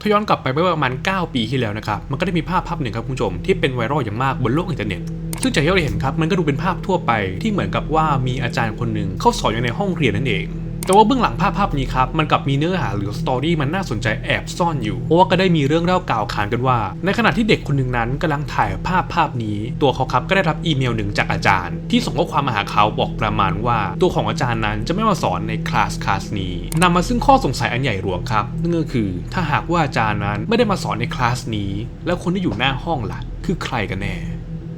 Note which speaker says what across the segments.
Speaker 1: ถ้าย้อนกลับไปเมื่อประมาณ 9 ปีที่แล้วนะครับมันก็ได้มีภาพภาพหนึ่งครับคุณผู้ชมที่เป็นไวรัลอย่างมากบนโลกอินเทอร์เน็ตซึ่งจากที่เราเห็นครับมันก็ดูเป็นภาพทั่วไปที่เหมือนกับว่ามีอาจารย์คนหนึ่งเข้าสอนอยู่ในห้องเรียนนั่นเอง แต่ว่าเบื้องหลังภาพภาพนี้ครับมันกลับมีเนื้อหาหรือสตอรี่มันน่าสนใจแอบซ่อนอยู่ เพราะว่าก็ได้มีเรื่องเล่ากล่าวขานกันว่า ในขณะที่เด็กคนหนึ่งนั้นกำลังถ่ายภาพภาพนี้ ตัวเขาครับก็ได้รับอีเมลหนึ่งจากอาจารย์ ที่ส่งข้อความมาหาเขาบอกประมาณว่า ตัวของอาจารย์นั้นจะไม่มาสอนในคลาสคลาสนี้นำมาซึ่งข้อสงสัยอันใหญ่หลวงครับนั่นก็คือ ถ้าหากว่าอาจารย์นั้นไม่ได้มาสอนในคลาสนี้ แล้วคนที่อยู่หน้าห้องล่ะ คือใครกันแน่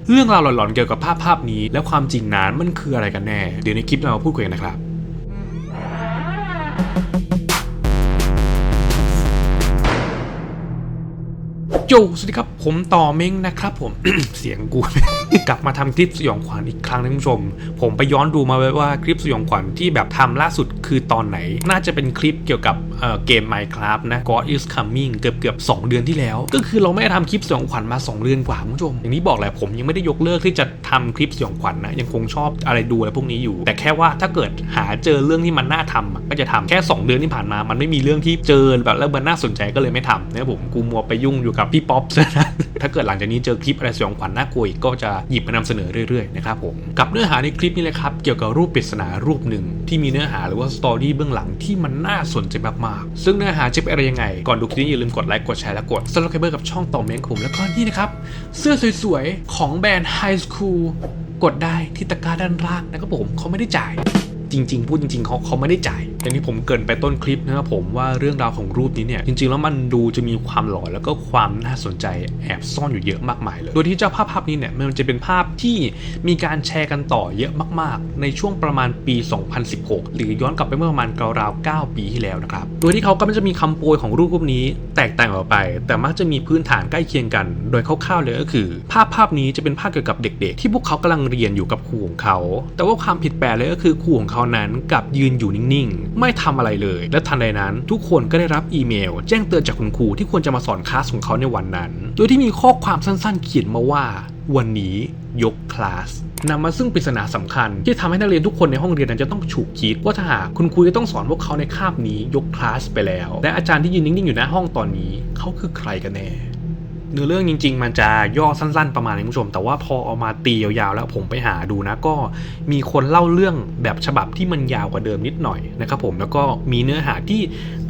Speaker 1: เรื่องราวหลอนๆเกี่ยวกับภาพภาพนี้ และความจริงนั้นมันคืออะไรกันแน่ เดี๋ยวในคลิปเรามาพูดคุยกันนะครับ โจสวัสดีครับ ผมต่อเม้งนะครับผม เสียงกู กลับมาทำคลิปสยองขวัญอีกครั้งนะคุณผู้ชม ผมไปย้อนดูมาไว้ว่าคลิปสยองขวัญที่แบบทำล่าสุดคือตอนไหน น่าจะเป็นคลิปเกี่ยวกับเเกม Minecraft นะ God is coming เกือบเกือบ2เดือนที่แล้ว ก็คือเราไม่ได้ทำคลิปสยองขวัญมา 2 เดือนกว่าคุณผู้ชม อย่างนี้บอกแหละผมยังไม่ได้ยกเลิกที่จะทำคลิปสยองขวัญนะยังคงชอบอะไรดูอะไรพวกนี้อยู่ แต่แค่ว่าถ้าเกิดหาเจอเรื่องที่มันน่าทำอะก็จะทำแค่ 2 เดือนที่ผ่านมา มันไม่มีเรื่องที่เจอแบบแล้วมันน่าสนใจก็เลยไม่ทำนะผมกูมัวไปยุ่งอยู่กับพี่ป๊อปซะนะถ้าเกิดหลังจากนี้เจอคลิปอะไรสยองขวัญน่ากลัวอีกก็จะหยิบมานำเสนอเรื่อยๆนะครับผมกับเนื้อหาในคลิปนี้เลยครับเกี่ยวกับรูปปริศนารูปหนึ่งที่มีเนื้อหาหรือว่าสตอรี่เบื้องหลังที่มันน่าสนใจมากๆซึ่งเนื้อหาจะเป็นอะไรยังไง ก่อนดูคลิปนี้อย่าลืมกดไลค์กดแชร์และกด subscribe กับช่องต่อเมงผมแล้วก็นี่นะครับเสื้อสวยๆของแบรนด์ High School กดได้ที่ตะกร้าด้านล่างนะครับผมเขาไม่ได้จ่ายจริง ๆ พูดจริง ๆเขาเขาไม่ได้จ่ายอย่างที่ผมเกรินไปต้นคลิปนะครับผมว่าเรื่องราวของรูปนี้เนี่ยจริงๆแล้วมันดูจะมีความหลอนแล้วก็ความน่าสนใจแอบซ่อนอยู่เยอะมากมายเลยโดยที่เจ้าภาพภาพนี้เนี่ยมันจะเป็นภาพที่มีการแชร์กันต่อเยอะมาก ๆ ในช่วงประมาณปี 2016 หรือย้อนกลับไปเมื่อประมาณราวๆ9ปีที่แล้วนะครับโดยที่เขาก็มันจะมีคำโปรยของรูปรูปนี้แตกต่างออกไป แต่มักจะมีพื้นฐานใกล้เคียงกัน โดยคร่าวๆเลยก็คือ ภาพภาพนี้จะเป็นภาพเกี่ยวกับเด็ก ๆ ที่พวกเขากำลังเรียนอยู่กับครูของเขา แต่ว่าความผิดแปลกเลยก็คือครูของเขานั้นกับยืนอยู่นิ่งๆไม่ทำอะไรเลย และทันใดนั้น ทุกคนก็ได้รับอีเมล แจ้งเตือนจากคุณครูที่ควรจะมาสอนคลาสของเขาในวันนั้น โดยที่มีข้อความสั้นๆ เขียนมาว่า วันนี้ยกคลาสนำมาซึ่งปริศนาสำคัญ ที่ทำให้นักเรียนทุกคนในห้องเรียนนั้นจะต้องฉุกคิด ว่าถ้าหากคุณครูจะต้องสอนพวกเขาในคาบนี้ยกคลาสไปแล้ว และอาจารย์ที่ยืนนิ่งๆอยู่หน้าห้องตอนนี้เขาคือใครกันแน่ เนื้อเรื่องจริง ๆ มันจะย่อสั้น ๆ ประมาณนี้คุณผู้ชม แต่ว่าพอเอามาตียาวๆแล้วผมไปหาดูนะ ก็มีคนเล่าเรื่องแบบฉบับที่มันยาวกว่าเดิมนิดหน่อยนะครับผมแล้วก็มีเนื้อหาที่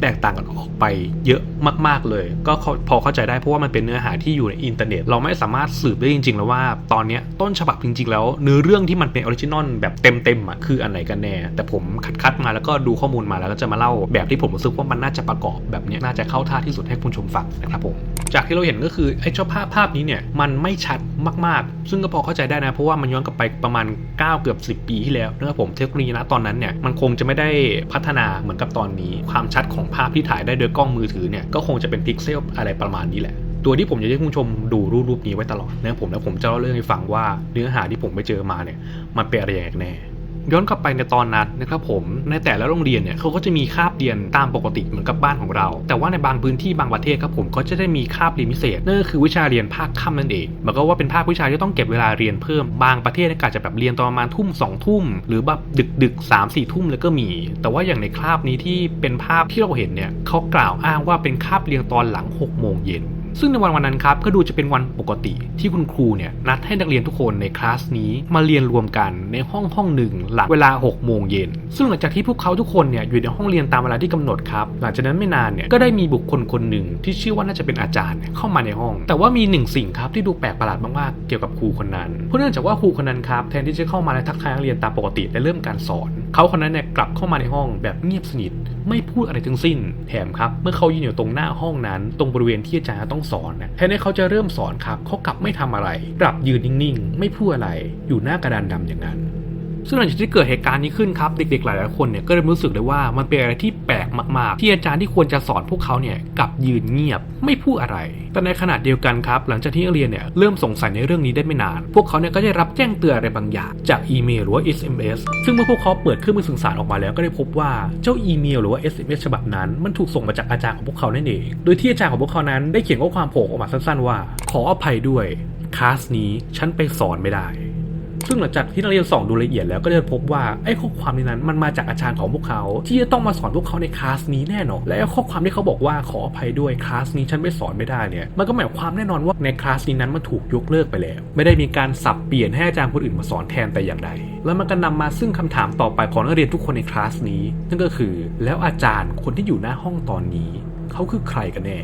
Speaker 1: แตกต่างกันออกไปเยอะมาก ๆเลย ก็พอเข้าใจได้เพราะว่ามันเป็นเนื้อหาที่อยู่ในอินเทอร์เน็ต เราไม่สามารถสืบได้จริง ๆ แล้วว่าตอนนี้ต้นฉบับจริง ๆ แล้วเนื้อเรื่องที่มันเป็นออริจินอลแบบเต็มๆอะคืออันไหนกันแน่ แต่ผมคัดๆมาแล้วก็ดูข้อมูลมาแล้วก็จะมาเล่าแบบที่ผมรู้สึกว่ามันน่าจะประกอบแบบนี้น่าจะเข้าท่าที่สุดให้คุณชมฟังนะครับผมจากที่เราเห็นก็คือไอ้เจ้าภาพภาพนี้เนี่ยมันไม่ชัดมากๆ ซึ่งก็พอเข้าใจได้นะเพราะว่ามันย้อนกลับไปประมาณ 9 เกือบ 10 ปีที่แล้วนะครับผมเทคโนโลยีนะตอนนั้นเนี่ยมันคงจะไม่ได้พัฒนาเหมือนกับตอนนี้ ความชัดของภาพที่ถ่ายได้โดยกล้องมือถือเนี่ยก็คงจะเป็นพิกเซลอะไรประมาณนี้แหละตัวที่ผมอยากให้คุณผู้ชมดูรูปรูปนี้ไว้ตลอดนะผมแล้วผมจะเล่าเรื่องให้ฟังว่าเนื้อหาที่ผมไปเจอมาเนี่ยมันเป็นอะไรอย่างแน่ ย้อนกลับไปในตอนนั้นนะครับผมในแต่ละโรงเรียนเนี่ยเขาก็จะมีคาบเรียนตามปกติเหมือนกับบ้านของเรา แต่ว่าในบางพื้นที่บางประเทศครับผมก็จะได้มีคาบเรียนพิเศษนั่นก็คือวิชาเรียนภาคค่ำนั่นเองหมายก็ว่าเป็นภาควิชาที่ต้องเก็บเวลาเรียนเพิ่มบางประเทศก็อาจจะแบบเรียนตอนประมาณทุ่มสองทุ่มหรือแบบดึกดึกสามสี่ทุ่มเลยก็มี แต่ว่าอย่างในคาบนี้ที่เป็นภาพที่เราเห็นเนี่ยเขากล่าวอ้างว่าเป็นคาบเรียนตอนหลัง6โมงเย็น ซึ่งในวันวันนั้นครับก็ดูจะเป็นวันปกติที่คุณครูเนี่ยนัดให้นักเรียนทุกคนในคลาสนี้มาเรียนรวมกันในห้องห้องหนึ่งหลังเวลา 6 โมงเย็น ซึ่งหลังจากที่พวกเขาทุกคนเนี่ยอยู่ในห้องเรียนตามเวลาที่กำหนดครับ หลังจากนั้นไม่นานเนี่ยก็ได้มีบุคคลคนหนึ่งที่ชื่อว่าน่าจะเป็นอาจารย์เยเข้ามาในห้อง แต่ว่ามีหนึ่งสิ่งครับที่ดูแปลกประหลาดมากๆเกี่ยวกับครูคนนั้น เพราะเนื่องจากว่าครูคนนั้นครับแทนที่จะเข้ามาและทักทายนักเรียนตามปกติและเริ่มการสอน เขาคนนั้นเนี่ยกลับเข้ามาในห้องแบบเงียบสนิท ไม่พูดอะไรทั้งสิ้น แถมครับเมื่อเขายืนอยู่ตรงหน้าห้องนั้น ตรงบริเวณที่อาจารย์ต้องสอนนะแทนที่เขาจะเริ่มสอนครับเขากลับไม่ทำอะไร กลับยืนนิ่งๆ ไม่พูดอะไร อยู่หน้ากระดานดำอย่างนั้น ซึ่งหลังจากที่เกิดเหตุการณ์นี้ขึ้นครับ เด็กๆหลายๆคนเนี่ยก็เริ่มรู้สึกเลยว่ามันเป็นอะไรที่แปลกมากๆ ที่อาจารย์ที่ควรจะสอนพวกเขาเนี่ยกลับยืนเงียบไม่พูดอะไร แต่ในขณะเดียวกันครับ หลังจากที่นักเรียนเนี่ยเริ่มสงสัยในเรื่องนี้ได้ไม่นาน พวกเขาเนี่ยก็ได้รับแจ้งเตือนอะไรบางอย่าง จากอีเมลหรือว่า SMS ซึ่งเมื่อพวกเขาเปิดเครื่องมือสื่อสารออกมาแล้วก็ได้พบว่าเจ้าอีเมลหรือว่า SMS ฉบับนั้น มันถูกส่งมาจากอาจารย์ของพวกเขานั่นเอง โดยที่อาจารย์ของพวกเขานั้นได้เขียนข้อความโผล่ออกมาสั้นๆ ว่า ขออภัยด้วยคลาสนี้ฉันไปสอนไม่ได้ ซึ่งหลังจากที่นักเรียนส่องดูละเอียดแล้วก็จะพบว่าไอ้ข้อความในนั้นมันมาจากอาจารย์ของพวกเขา ที่จะต้องมาสอนพวกเขาในคลาสนี้แน่นอนและข้อความที่เขาบอกว่าขออภัยด้วยคลาสนี้ฉันไม่สอนไม่ได้เนี่ยมันก็หมายความแน่นอนว่าในคลาสนี้นั้นมันถูกยกเลิกไปแล้ว ไม่ได้มีการสับเปลี่ยนให้อาจารย์คนอื่นมาสอนแทนแต่อย่างใดแล้วมันก็นำมาซึ่งคำถามต่อไปของนักเรียนทุกคนในคลาสนี้ นั่นก็คือ แล้วอาจารย์คนที่อยู่หน้าห้องตอนนี้ เขาคือใครกันแน่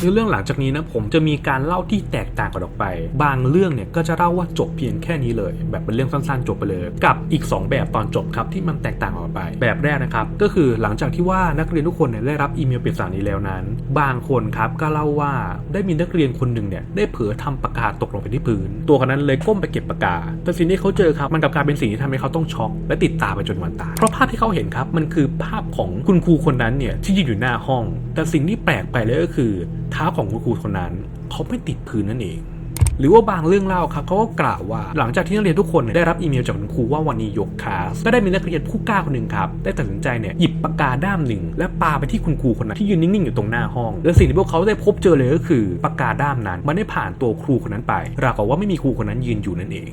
Speaker 1: ในเรื่องหลังจากนี้นะผมจะมีการเล่าที่แตกต่างกันออกไป บางเรื่องเนี่ยก็จะเล่าว่าจบเพียงแค่นี้เลย แบบเป็นเรื่องสั้นๆ จบไปเลย กับอีก 2 แบบตอนจบครับที่มันแตกต่างออกไป แบบแรกนะครับก็คือหลังจากที่ว่านักเรียนทุกคนเนี่ยได้รับอีเมลปริศนานี้แล้วนั้น บางคนครับก็เล่าว่าได้มีนักเรียนคนหนึ่งเนี่ยได้เผลอทำปากกาตกลงไปที่พื้น ตัวคนนั้นเลยก้มไปเก็บปากกาแต่สิ่งที่เขาเจอครับมันกลับกลายเป็นสิ่งที่ทำให้เขาต้องช็อกและติดตาไปจนวันตายเพราะภาพที่เขาเห็นครับมันคือภาพของคุณครูคนนั้นเนี่ยที่ยืนอยู่หน้าห้อง แต่สิ่งที่แปลกไปเลยก็คือเท้าของคุณครูคนนั้นเขาไม่ติดพื้นนั่นเอง หรือว่าบางเรื่องเล่าครับเขาก็กล่าวว่า หลังจากที่นักเรียนทุกคนได้รับอีเมลจากคุณครูว่าวันนี้ยกคลาสก็ได้มีนักเรียนผู้กล้าคนหนึ่งครับได้ตัดสินใจเนี่ยหยิบปากกาด้ามหนึ่ง และปาไปที่คุณครูคนนั้นที่ยืนนิ่งๆอยู่ตรงหน้าห้อง และสิ่งที่พวกเขาได้พบเจอเลยก็คือปากกาด้ามนั้นมันได้ผ่านตัวครูคนนั้นไปราวกับว่าไม่มีครูคนนั้นยืนอยู่นั่นเอง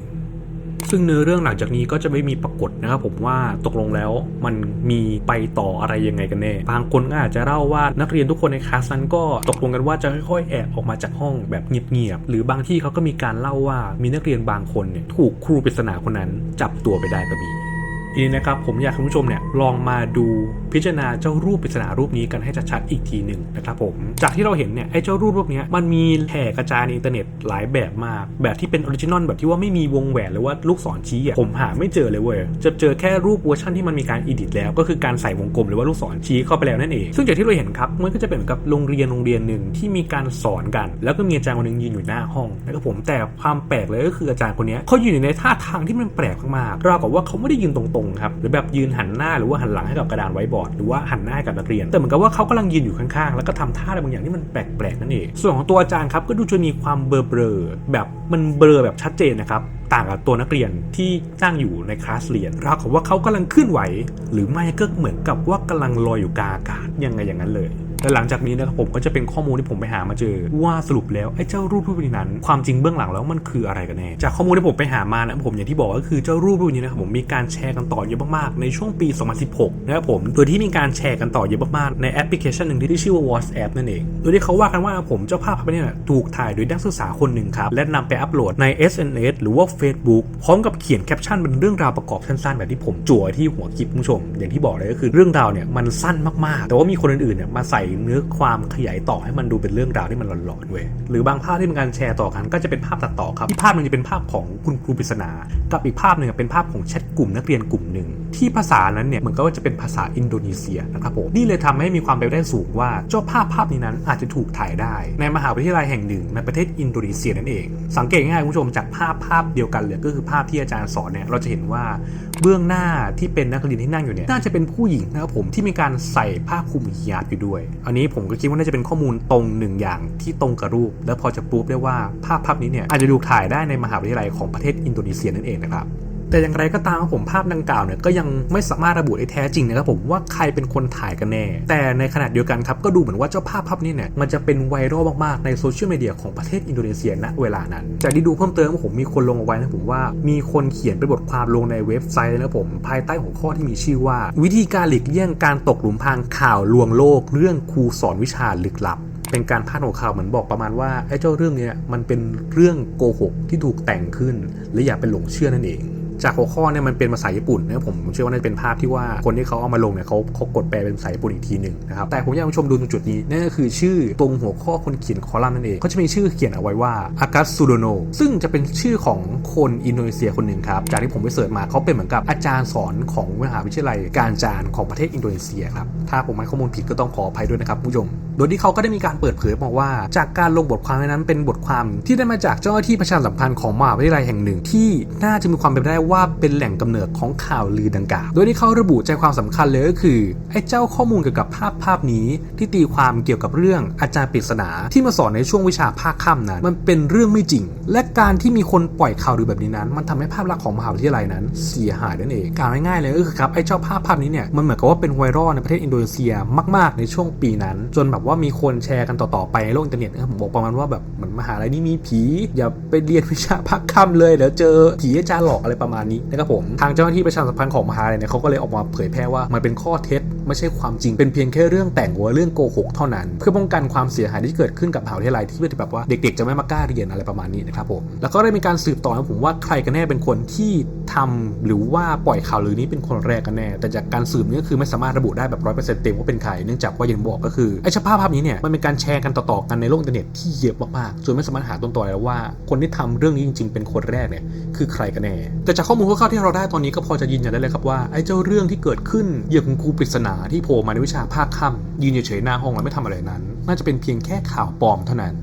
Speaker 1: ซึ่งเนื้อเรื่องหลังจากนี้ก็จะไม่มีปรากฏนะครับผมว่าตกลงแล้วมันมีไปต่ออะไรยังไงกันแน่ บางคนก็อาจจะเล่าว่านักเรียนทุกคนในคลาสนั้นก็ตกลงกันว่าจะค่อยๆแอบออกมาจากห้องแบบเงียบๆ หรือบางที่เขาก็มีการเล่าว่ามีนักเรียนบางคนเนี่ยถูกครูปริศนาคนนั้นจับตัวไปได้ก็มี ทีนี้นะครับผมอยากให้ผู้ชมเนี่ยลองมาดูพิจารณาเจ้ารูปปริศนารูปนี้กันให้ชัดๆอีกทีหนึ่งนะครับผมจากที่เราเห็นเนี่ยไอ้เจ้ารูปรูปนี้มันมีแผ่กระจายในอินเทอร์เน็ตหลายแบบมาก แบบที่เป็นออริจินอลแบบที่ว่าไม่มีวงแหวนหรือว่าลูกศรชี้อะผมหาไม่เจอเลยเว้ยจะเจอแค่รูปเวอร์ชันที่มันมีการอีดิทแล้ว ก็คือการใส่วงกลมหรือว่าลูกศรชี้เข้าไปแล้วนั่นเองซึ่งจากที่เราเห็นครับมันก็จะเป็นเหมือนกับโรงเรียนโรงเรียนหนึ่งที่มีการสอนกัน แล้วก็มีอาจารย์คนหนึงยืนอยู่หน้าห้องนะครับผมแต่ความแปลกเลยก็คืออาจารย์คนนี้เขายืนอยู่ในท่าทางที่มันแปลกมากๆราวกับว่าเขาไม่ได้ยืนตรงงครับหรือแบบยืนหันหน้าหรือว่าหันหลังให้กับกระดานไว้บอร์ดหรือว่าหันหน้าให้กับนักเรียน แต่เหมือนกับว่าเขากำลังยืนอยู่ข้างๆแล้วก็ทำท่าอะไรบางอย่างที่มันแปลกๆนั่นเองส่วนของตัวอาจารย์ครับก็ดูจะมีความเบลอๆแบบมันเบลอแบบชัดเจนนะครับต่างกับตัวนักเรียนที่นั่งอยู่ในคลาสเรียนราวกับว่าเขากำลังเคลื่อนไหว หรือไม่ก็เหมือนกับว่ากำลังลอยอยู่กลางอากาศยังไงอย่างนั้นเลย และหลังจากนี้นะครับผมก็จะเป็นข้อมูลที่ผมไปหามาเจอ ว่าสรุปแล้วไอ้เจ้ารูปรูปนี้นั้น ความจริงเบื้องหลังแล้วมันคืออะไรกันแน่จากข้อมูลที่ผมไปหามานะผมอย่างที่บอกก็คือเจ้ารูปรูปนี้นะครับผมมีการแชร์กันต่อเยอะมากๆในช่วงปี 2016นะครับผมโดยที่มีการแชร์กันต่อเยอะมากๆในแอปพลิเคชันหนึ่งที่ชื่อว่า WhatsApp นั่นเองโดยที่เขาว่ากันว่าผมเจ้าภาพภาพนี้ถูกถ่ายโดยนักศึกษาคนหนึ่งครับและนำไปอัปโหลดใน SNS หรือว่า Facebook พร้อมกับเขียนแคปชั่นเป็นเรื่องราวประกอบสั้นๆแบบที่ผมจั่วที่หัวคลิปผู้ชม อย่างที่บอกเลยก็คือเรื่องราวเนี่ยมันสั้นมากๆ แต่ว่ามีคนอื่นๆเนี่ยมาใส่เนื้อความขยายต่อให้มันดูเป็นเรื่องราวที่มันหลอนๆเว้ยหรือบางภาพที่มีการแชร์ต่อกันก็จะเป็นภาพตัดต่อครับที่ภาพหนึงจะเป็นภาพของคุณครูปริศนา กับอีกภาพหนึ่งเป็นภาพของแชทกลุ่มนักเรียนกลุ่มหนึ่งที่ภาษานั้นเนี่ยเหมือนกับว่าจะเป็นภาษาอินโดนีเซียนะครับผมนี่เลยทำให้มีความเป็นไปได้สูงว่าเจ้าภาพภาพนี้นั้นอาจจะถูกถ่ายได้ ในมหาวิทยาลัยแห่งหนึ่งในประเทศอินโดนีเซียนั่นเอง สังเกตง่ายๆคุณผู้ชมจากภาพภาพเดียวกันเลยก็คือภาพที่อาจารย์สอนเนี่ยเราจะเห็นว่าเบื้องหน้าที่เป็นนักเรียนที่นั่งอยู่เนี่ยน่าจะเป็นผู้หญิงนะครับผมที่มีการใส่ผ้าคลุมฮิญาบอยู่ด้วยอันนี้ผมก็คิดว่าน่าจะเป็นข้อมูลตรงหนึ่งอย่างที่ตรงกับรูป แล้วพอจะปรูฟได้ว่าภาพภาพนี้เนี่ยอาจจะถูกถ่ายได้ในมหาวิทยาลัยของประเทศอินโดนีเซียนั่นเองนะครับ แต่อย่างไรก็ตามครับผมภาพดังกล่าวเนี่ยก็ยังไม่สามารถระบุได้แท้จริงนะครับผมว่าใครเป็นคนถ่ายกันแน่ แต่ในขณะเดียวกันครับก็ดูเหมือนว่าเจ้าภาพภาพนี้เนี่ยมันจะเป็นไวรัลมากๆในโซเชียลมีเดียของประเทศอินโดนีเซียณเวลานั้น จากที่ดูเพิ่มเติมผมมีคนลงเอาไว้นะผมว่ามีคนเขียนเป็นบทความลงในเว็บไซต์นะครับผมภายใต้หัวข้อที่มีชื่อว่า วิธีการหลีกเลี่ยงการตกหลุมพรางข่าวลวงโลก เรื่องครูสอนวิชาลึกลับเป็นการพาดหัวข่าวเหมือนบอกประมาณว่าไอ้เจ้าเรื่องเนี้ยมันเป็นเรื่องโกหกที่ถูกแต่งขึ้น และอย่าเป็นหลงเชื่อนั่นเอง จากหัวข้อเนี่ยมันเป็นภาษาญี่ปุ่นนะผมเชื่อว่าน่าจะเป็นภาพที่ว่าคนที่เขาเอามาลงเนี่ยเขาเขากดแปลเป็นภาษาญี่ปุ่นอีกทีหนึ่งนะครับแต่ผมอยากให้ผู้ชมดูตรงจุดนี้นั่นก็คือชื่อตรงหัวข้อคนเขียนคอลัมน์นั่นเองเขาจะมีชื่อเขียนเอาไว้ว่าอากาซูโดโนซึ่งจะเป็นชื่อของคนอินโดนีเซียคนหนึ่งครับจากที่ผมไปเสิร์ชมาเขาเป็นเหมือนกับอาจารย์สอนของมหาวิทยาลัยการจานของประเทศอินโดนีเซียครับถ้าผมให้ข้อมูลผิดก็ต้องขออภัยด้วยนะครับผู้ชม ดยที่เขาก็ได้มีการเปิดเผยมาว่า จากการลงบทความนั้นเป็นบทความที่ได้มาจากเจ้าหน้าที่ประชาสัมพันธ์ของมหาวิทยาลัยแห่งหนึ่ง ที่น่าจะมีความเป็นไปได้ว่าเป็นแหล่งกำเนิดของข่าวลือดังกล่าว โดยที่เขาระบุใจความสำคัญเลยก็คือไอ้เจ้าข้อมูลเกี่ยวกับภาพภาพนี้ ที่ตีความเกี่ยวกับเรื่องอาจารย์ปริศนา ที่มาสอนในช่วงวิชาภาคค่ำนั้น มันเป็นเรื่องไม่จริง และการที่มีคนปล่อยข่าวลือแบบนี้นั้น มันทำให้ภาพลักษณ์ของมหาวิทยาลัยนั้น เสียหายนั่นเองกล่าวง่ายๆเลยก็คือครับไอ้เจ้าภาพภาพนี้เนี่ยมันเหมือนกับว่าเป็นไวรัลในประเทศอินโดนีเซียมาก ๆ ในช่วงปีนั้น จนแบบว่าว่ามีคนแชร์กันต่อๆไปในโลกอินเทอร์เน็ตนะครับผมบอกประมาณว่าแบบเหมือนมหาลัยนี้มีผี อย่าไปเรียนวิชาพักค่ำเลยเดี๋ยวเจอผีอาจารย์หลอกอะไรประมาณนี้นะครับผมทางเจ้าหน้าที่ประชาสัมพันธ์ของมหาลัยเนี่ยเขาก็เลยออกมาเผยแพร่ว่ามันเป็นข้อเท็จไม่ใช่ความจริงเป็นเพียงแค่เรื่องแต่งหรือว่าเรื่องโกหกเท่านั้น เพื่อป้องกันความเสียหายที่เกิดขึ้นกับมหาวิทยาลัยที่แบบว่าเด็กๆ จะไม่มากล้าเรียนอะไรประมาณนี้นะครับผมแล้วก็ได้มีการสืบต่อนะผมว่าใครกันแน่เป็นคนที่ ทำหรือว่าปล่อยข่าวลือนี้เป็นคนแรกกันแน่ แต่จากการสืบนี่ก็คือไม่สามารถระบุได้แบบร้อยเปอร์เซ็นต์เต็มว่าเป็นใคร เนื่องจากว่าอย่างบอกก็คือไอ้ภาพภาพนี้เนี่ยมันเป็นการแชร์กันต่อๆกันในโลกอินเทอร์เน็ตที่เยอะมากๆจนไม่สามารถหาต้นตอแล้วว่า คนที่ทำเรื่องนี้จริง ๆ เป็นคนแรกเนี่ยคือใครกันแน่ แต่จากข้อมูลคร่าวๆที่เราได้ตอนนี้ก็พอจะยืนยันได้เลยครับว่าไอ้เจ้าเรื่องที่เกิดขึ้นเหยื่อของครูปริศนาที่โผล่มาในวิชาภาคค่ำยืนเฉยๆหน้าห้องแล้วไม่ทำอะไรนั้น น่าจะเป็นเพียงแค่ข่าวปลอมเท่านั้น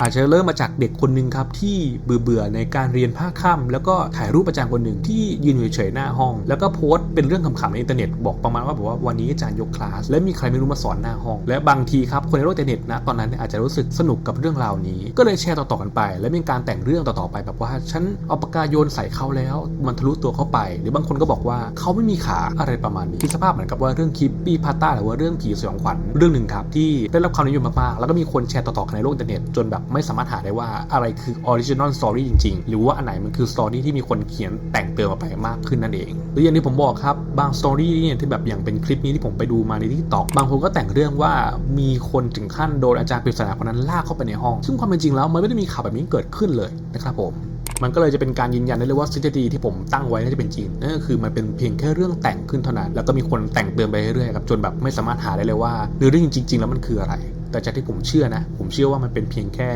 Speaker 1: อาจจะเริ่มมาจากเด็กคนหนึ่งครับที่เบื่อๆในการเรียนภาคค่ำแล้วก็ถ่ายรูปอาจารย์คนหนึ่งที่ยืนเฉยๆหน้าห้อง แล้วก็โพสต์เป็นเรื่องขำๆในอินเทอร์เน็ตบอกประมาณว่าบอกว่าวันนี้อาจารย์ยกคลาสและมีใครไม่รู้มาสอนหน้าห้อง และบางทีครับคนในโลกอินเทอร์เน็ตนะตอนนั้นอาจจะรู้สึกสนุกกับเรื่องราวนี้ ก็เลยแชร์ต่อๆกันไป และมีการแต่งเรื่องต่อๆไปแบบว่าฉันเอาปากกาโยนใส่เขาแล้ว มันทะลุตัวเขาไป หรือบางคนก็บอกว่าเขาไม่มีขาอะไรประมาณนี้คิดสภาพเหมือนกับว่าเรื่องคลิปปี้พาต้าหรือว่าเรื่องผีสยองขวัญเรื่องหนึ่งครับที่ได้รับความนิยมมากๆแล้วก็มีคนแชร์ต่อๆกันในโลกอินเทอร์เน็ตจนแบบไม่สามารถหาได้ว่าอะไรคือออริจินอลสตอรี่จริงๆ หรือว่าอันไหนมันคือสตอรี่ที่มีคนเขียนแต่งเติมมาไปมากขึ้นนั่นเอง หรืออย่างที่ผมบอกครับบางสตอรี่เนี่ยที่แบบอย่างเป็นคลิปนี้ที่ผมไปดูมาในที่ตอกบางคนก็แต่งเรื่องว่ามีคนถึงขั้นโดนอาจารย์ปริศนาคนนั้นลากเข้าไปในห้อง ซึ่งความเป็นจริงแล้วมันไม่ได้มีข่าวแบบนี้เกิดขึ้นเลยนะครับผมมันก็เลยจะเป็นการยืนยันได้เลยว่าทฤษฎีที่ผมตั้งไว้น่าจะเป็นจริงนั่นก็คือมันเป็นเพียงแค่เรื่องแต่งขึ้นเท่านั้น แล้วก็มีคนแต่งเติมไปเรื่อยๆครับจนแบบไม่สามารถหาได้เลยว่าเรื่องจริงๆแล้วมันคืออะไร แต่จากที่ผมเชื่อนะ ผมเชื่อว่ามันเป็นเพียงแค่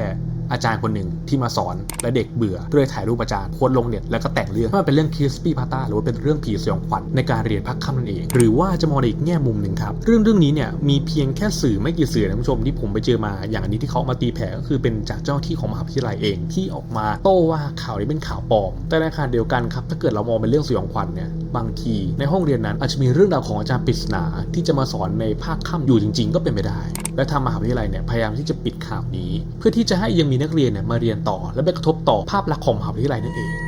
Speaker 1: อาจารย์คนหนึ่งที่มาสอนและเด็กเบื่อก็เลยถ่ายรูปอาจารย์โพสต์ลงเน็ตแล้วก็แต่งเรื่องว่ามันเป็นเรื่องคิสปี้พาตาหรือว่าเป็นเรื่องผีสยองขวัญในการเรียนพักค่ำนั่นเอง หรือว่าจะมองในอีกแง่มุมหนึ่งครับ เรื่องเรื่องนี้เนี่ยมีเพียงแค่สื่อไม่กี่สื่อนะคุณผู้ชมที่ผมไปเจอมาอย่างอันนี้ที่เขามาตีแผ่ก็คือเป็นจากเจ้าหน้าที่ของมหาวิทยาลัยเองที่ออกมาโต้ว่าข่าวนี้เป็นข่าวปลอมแต่ในขณะเดียวกันครับถ้าเกิดเรามองเป็นเรื่องสยองขวัญเนี่ยบางที ในห้องเรียนนั้นอาจจะมีเรื่องราวของอาจารย์ปริศนาที่จะมาสอนในภาคค่ำอยู่จริง ๆ ก็เป็นไปได้ และทางมหาวิทยาลัยเนี่ยพยายามที่จะปิดข่าวนี้ เพื่อที่จะให้ยังมีนักเรียนเนี่ยมาเรียนต่อ และไปกระทบต่อภาพลักษณ์ของมหาวิทยาลัยนั่นเอง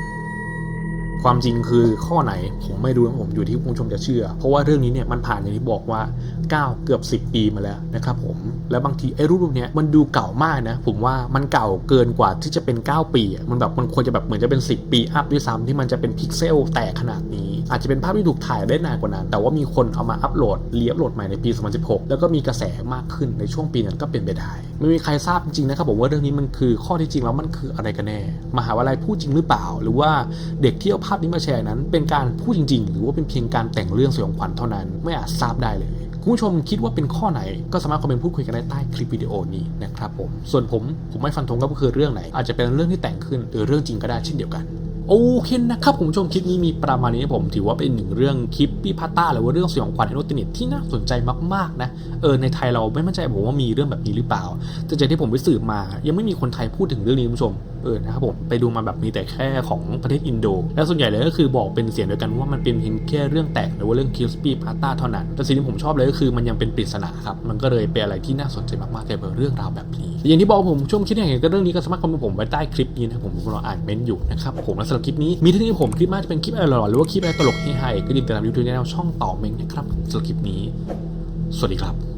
Speaker 1: ความจริงคือข้อไหนผมไม่รู้ผมอยู่ที่คุณผู้ชมจะเชื่อ เพราะว่าเรื่องนี้เนี่ยมันผ่านอย่างที่บอกว่า 9 เกือบ 10 ปีมาแล้วนะครับผมและบางทีไอ้รูปเนี้ยมันดูเก่ามากนะผมว่ามันเก่าเกินกว่าที่จะเป็น 9 ปี มันแบบมันควรจะแบบเหมือนจะเป็น 10 ปีอัพด้วยซ้ำที่มันจะเป็นพิกเซลแตกขนาดนี้ อาจจะเป็นภาพที่ถูกถ่ายได้นานกว่านั้น แต่ว่ามีคนเอามาอัปโหลดรีอัปโหลดใหม่ในปี 2016 แล้วก็มีกระแสมากขึ้นในช่วงปีนั้นก็เป็นไปได้ไม่มีใครทราบจริงๆนะครับผมว่าเรื่องนี้มันคือข้อที่จริงแล้วมันคืออะไรกันแน่มหาวิทยาลัยพูดจริงหรือเปล่า หรือว่าเด็กที่เอาภาพนี้มาแชร์นั้น เป็นการพูดจริง ๆ หรือว่าเป็นเพียงการแต่งเรื่องสยองขวัญเท่านั้น ไม่อาจทราบได้เลยคุณผู้ชมคิดว่าเป็นข้อไหนก็สามารถคอมเมนต์พูดคุยกันได้ใต้คลิปวิดีโอนี้นะครับผมส่วนผมผมไม่ฟันธงก็คือเรื่องไหน อาจจะเป็นเรื่องที่แต่งขึ้นหรือเรื่องจริงก็ได้เช่นเดียวกัน โอเคนะครับผมผู้ชมคลิปนี้มีประมาณนี้ผมถือว่าเป็นหนึ่งเรื่องคลิปปี้พัตตาหรือว่าเรื่องสยองขวัญในโลกอินเน็ตที่น่าสนใจมากๆนะเออในไทยเราไม่มั่นใจผมว่ามีเรื่องแบบนี้หรือเปล่า แต่จากที่ผมไปสืบมา ยังไม่มีคนไทยพูดถึงเรื่องนี้คุณผู้ชมเออนะครับผมไปดูมาแบบมีแต่แค่ของประเทศอินโด และส่วนใหญ่เลยก็คือบอกเป็นเสียงเดียวกันว่ามันเป็นเพียงแค่เรื่องแต่งหรือว่าเรื่องคิสปี้พัตตาเท่านั้นแต่สิ่งที่ผมชอบเลยก็คือมันยังเป็นปริศนาครับมันก็เลยเป็นอะไรที่น่าสนใจมากๆเกี่ยวกับเรื่องราวแบบนี้ อย่างที่บอกผมช่วงคิดอย่างไรก็เรื่องนี้ก็สามารถคอมเมนต์ผมไว้ใต้คลิปนี้นะครับผมรออ่านเมนต์อยู่นะครับผมและสำหรับคลิปนี้มีเท่านี้ผมคลิปหน้าจะเป็นคลิปอะไรหล่อหรือว่าคลิปอะไรตลกให้ให้ก็ติดตามยูทูบแนลช่องต่อเมงนะครับสำหรับคลิปนี้ สวัสดีครับ